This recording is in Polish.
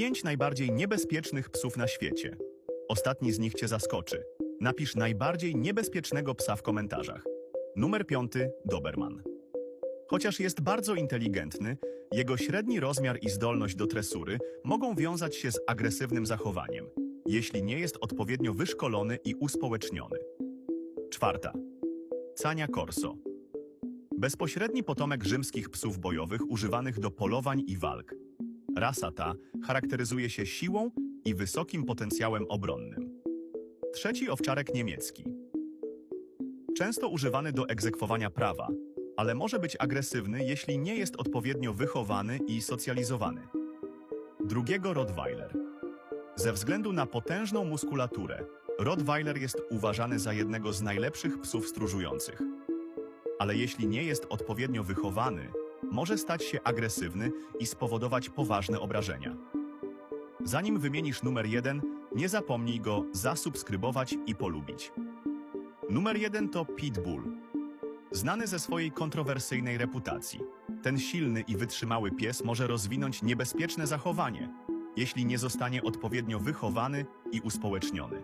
Pięć najbardziej niebezpiecznych psów na świecie. Ostatni z nich cię zaskoczy. Napisz najbardziej niebezpiecznego psa w komentarzach. Numer piąty Doberman. Chociaż jest bardzo inteligentny, jego średni rozmiar i zdolność do tresury mogą wiązać się z agresywnym zachowaniem, jeśli nie jest odpowiednio wyszkolony i uspołeczniony. Czwarta. Cania Corso. Bezpośredni potomek rzymskich psów bojowych używanych do polowań i walk. Rasa ta charakteryzuje się siłą i wysokim potencjałem obronnym. Trzeci owczarek niemiecki. Często używany do egzekwowania prawa, ale może być agresywny, jeśli nie jest odpowiednio wychowany i socjalizowany. Drugiego Rottweiler. Ze względu na potężną muskulaturę, Rottweiler jest uważany za jednego z najlepszych psów stróżujących. Ale jeśli nie jest odpowiednio wychowany, może stać się agresywny i spowodować poważne obrażenia. Zanim wymienisz numer jeden, nie zapomnij go zasubskrybować i polubić. Numer jeden to Pitbull. Znany ze swojej kontrowersyjnej reputacji, ten silny i wytrzymały pies może rozwinąć niebezpieczne zachowanie, jeśli nie zostanie odpowiednio wychowany i uspołeczniony.